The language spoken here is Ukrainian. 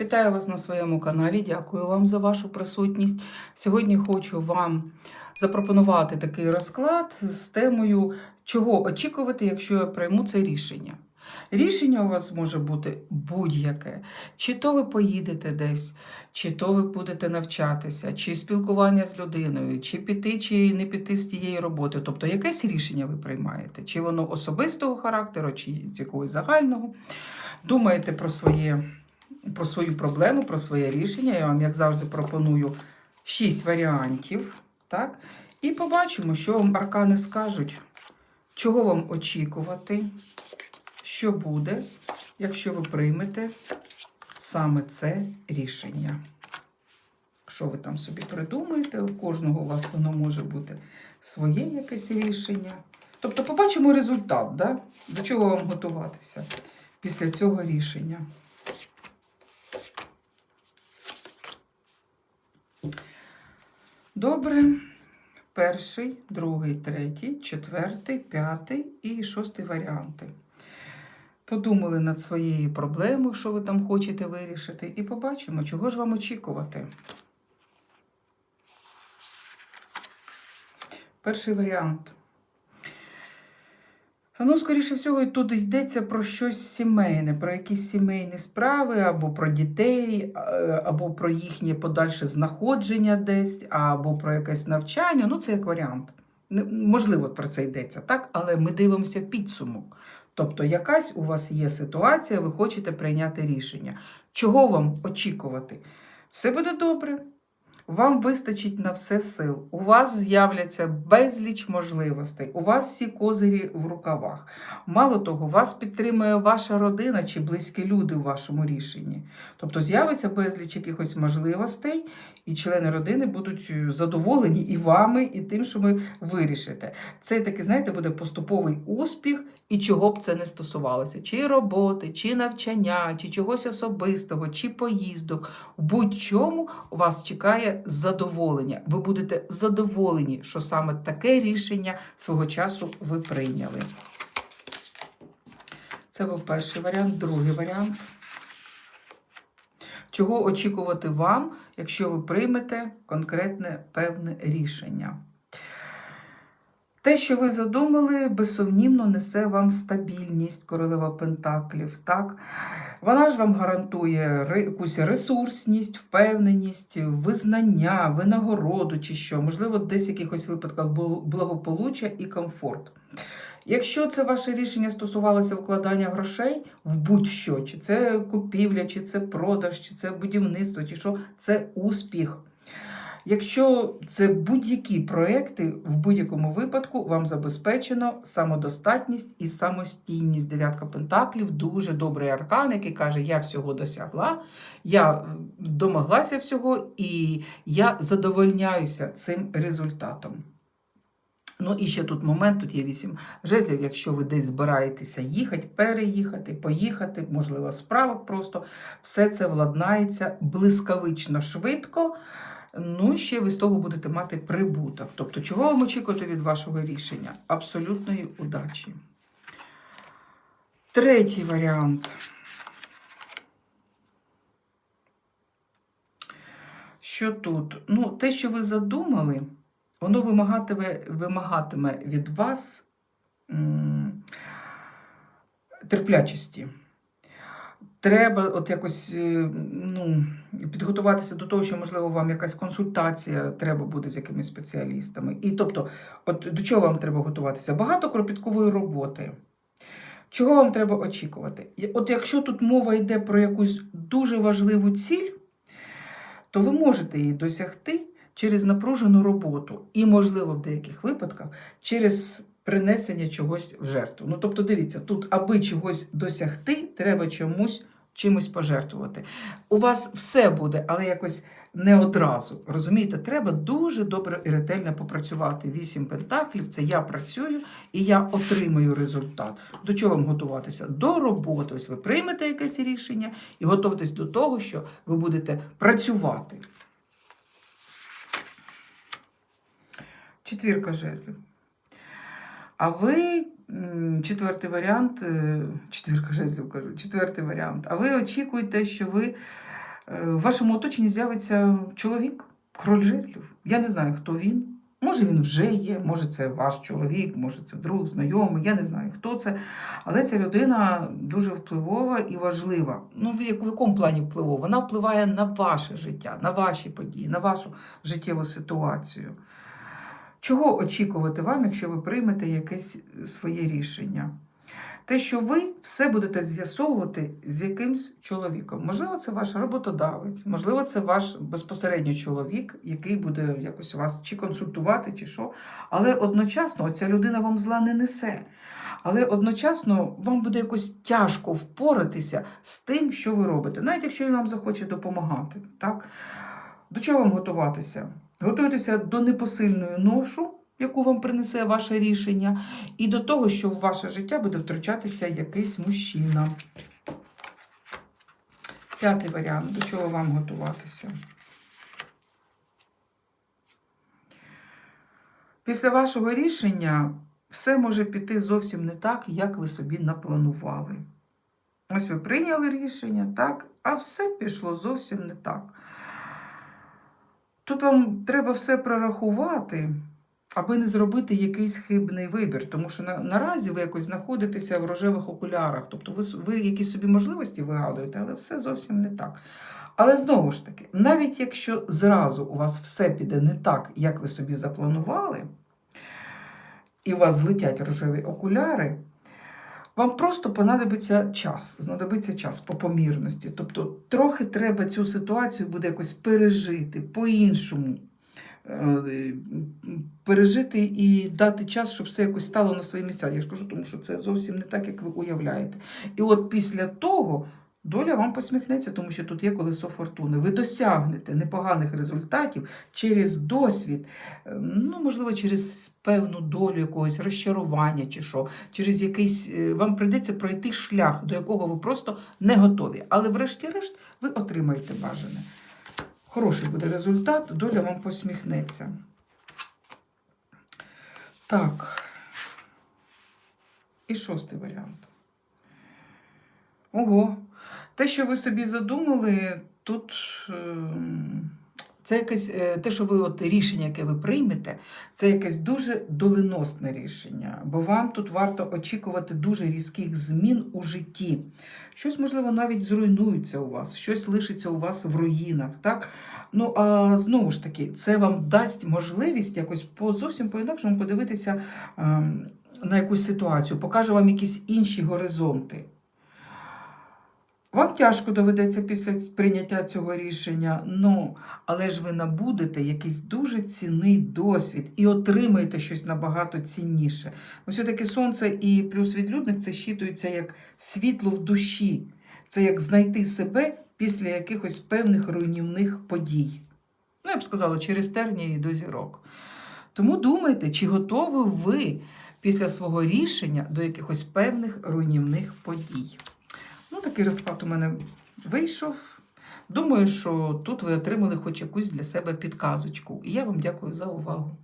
Вітаю вас на своєму каналі. Дякую вам за вашу присутність. Сьогодні хочу вам запропонувати такий розклад з темою, чого очікувати, якщо я прийму це рішення. Рішення у вас може бути будь-яке. Чи то ви поїдете десь, чи то ви будете навчатися, чи спілкування з людиною, чи піти, чи не піти з тієї роботи. Тобто якесь рішення ви приймаєте, чи воно особистого характеру, чи з якогось загального. Думаєте про своє про свою проблему, про своє рішення. Я вам, як завжди, пропоную 6 варіантів. Так? І побачимо, що вам аркани скажуть, чого вам очікувати, що буде, якщо ви приймете саме це рішення. Що ви там собі придумаєте? У кожного у вас воно може бути своє якесь рішення. Тобто, побачимо результат, да? до чого вам готуватися після цього рішення. Добре. Перший, другий, третій, четвертий, п'ятий і шостий варіанти. Подумали над своєю проблемою, що ви там хочете вирішити, і побачимо, чого ж вам очікувати. Перший варіант. Ну, скоріше всього, тут йдеться про щось сімейне, про якісь сімейні справи, або про дітей, або про їхнє подальше знаходження десь, або про якесь навчання. Ну, це як варіант. Можливо, про це йдеться, так? Але ми дивимося підсумок. Тобто, якась у вас є ситуація, ви хочете прийняти рішення. Чого вам очікувати? Все буде добре. Вам вистачить на все сил. У вас з'являться безліч можливостей. У вас всі козирі в рукавах. Мало того, вас підтримує ваша родина чи близькі люди в вашому рішенні. Тобто з'явиться безліч якихось можливостей, і члени родини будуть е, задоволені і вами, і тим, що ви вирішите. Це такий, знаєте, буде поступовий успіх, і чого б це не стосувалося: чи роботи, чи навчання, чи чогось особистого, чи поїздок. В будь-чому вас чекає задоволення. Ви будете задоволені, що саме таке рішення свого часу ви прийняли. Це був перший варіант, другий варіант. Чого очікувати вам, якщо ви приймете конкретне певне рішення? Те, що ви задумали, безсумнівно несе вам стабільність королева Пентаклів. Так? Вона ж вам гарантує якусь ресурсність, впевненість, визнання, винагороду чи що, можливо, десь в якихось випадках бл- благополуччя і комфорт. Якщо це ваше рішення стосувалося вкладання грошей в будь-що, чи це купівля, чи це продаж, чи це будівництво, чи що, це успіх. Якщо це будь-які проекти, в будь-якому випадку вам забезпечено самодостатність і самостійність. Дев'ятка Пентаклів дуже добрий аркан, який каже: Я всього досягла, я домоглася всього, і я задовольняюся цим результатом. Ну і ще тут момент, тут є вісім жезлів, якщо ви десь збираєтеся їхати, переїхати, поїхати, можливо, в справах просто, все це владнається блискавично швидко. Ну, ще ви з того будете мати прибуток. Тобто, чого вам очікувати від вашого рішення? Абсолютної удачі. Третій варіант. Що тут? Ну, те, що ви задумали, воно вимагатиме, вимагатиме від вас м, терплячості. Треба от якось е, ну, підготуватися до того, що, можливо, вам якась консультація треба буде з якимись спеціалістами. І тобто, от до чого вам треба готуватися? Багато кропіткової роботи. Чого вам треба очікувати? От якщо тут мова йде про якусь дуже важливу ціль, то ви можете її досягти через напружену роботу і, можливо, в деяких випадках через принесення чогось в жертву. Ну, тобто, дивіться, тут, аби чогось досягти, треба чомусь чимось пожертвувати. У вас все буде, але якось не одразу. Розумієте, треба дуже добре і ретельно попрацювати. Вісім пентаклів це я працюю і я отримую результат. До чого вам готуватися? До роботи. Ось ви приймете якесь рішення і готуєтесь до того, що ви будете працювати. Четвірка жезлів. А ви, четвертий варіант, е, четвірка жезлів кажу, четвертий варіант. А ви очікуєте, що ви Е, В вашому оточенні з'явиться чоловік, король жезлів. Я не знаю, хто він. Може, він вже є, може, це ваш чоловік, може, це друг, знайомий, я не знаю, хто це. Але ця людина дуже впливова і важлива. Ну, в якому плані впливова? Вона впливає на ваше життя, на ваші події, на вашу життєву ситуацію. Чого очікувати вам, якщо ви приймете якесь своє рішення? Те, що ви все будете з'ясовувати з якимсь чоловіком. Можливо, це ваш роботодавець, можливо, це ваш безпосередньо чоловік, який буде якось вас чи консультувати, чи що. Але одночасно ця людина вам зла не несе. Але одночасно вам буде якось тяжко впоратися з тим, що ви робите, навіть якщо він вам захоче допомагати. Так? До чого вам готуватися? Готуйтеся до непосильної ношу, яку вам принесе ваше рішення, і до того, що в ваше життя буде втручатися якийсь мужчина. П'ятий варіант, до чого вам готуватися. Після вашого рішення все може піти зовсім не так, як ви собі напланували. Ось ви прийняли рішення, так, а все пішло зовсім не так. Тут вам треба все прорахувати, аби не зробити якийсь хибний вибір, тому що на, наразі ви якось знаходитеся в рожевих окулярах, тобто ви, ви якісь собі можливості вигадуєте, але все зовсім не так. Але знову ж таки, навіть якщо зразу у вас все піде не так, як ви собі запланували, і у вас злетять рожеві окуляри, вам просто понадобиться час, знадобиться час по помірності. Тобто трохи треба цю ситуацію буде якось пережити по-іншому. е, Пережити і дати час, щоб все якось стало на свої місця. Я ж кажу, тому що це зовсім не так, як ви уявляєте. І от після того доля вам посміхнеться, тому що тут є колесо фортуни. Ви досягнете непоганих результатів через досвід, е, ну, можливо, через певну долю якогось розчарування чи що, через якийсь е, вам прийдеться пройти шлях, до якого ви просто не готові. Але врешті-решт ви отримаєте бажане. Хороший буде результат, доля вам посміхнеться. Так. І шостий варіант. Ого. Те, що ви собі задумали, тут ем, це якесь е, те, що ви от рішення, яке ви приймете, це якесь дуже доленосне рішення, бо вам тут варто очікувати дуже різких змін у житті. Щось, можливо, навіть зруйнується у вас, щось лишиться у вас в руїнах. Так? Ну, а знову ж таки, це вам дасть можливість якось по зовсім по-інакшому подивитися ем, на якусь ситуацію, покаже вам якісь інші горизонти. Вам тяжко доведеться після прийняття цього рішення, ну, але ж ви набудете якийсь дуже цінний досвід і отримаєте щось набагато цінніше. Ось все-таки сонце і плюс відлюдник це щитується як світло в душі. Це як знайти себе після якихось певних руйнівних подій. Ну, я б сказала, через тернії до зірок. Тому думайте, чи готові ви після свого рішення до якихось певних руйнівних подій. Такий розклад у мене вийшов. Думаю, що тут ви отримали хоч якусь для себе підказочку. І я вам дякую за увагу.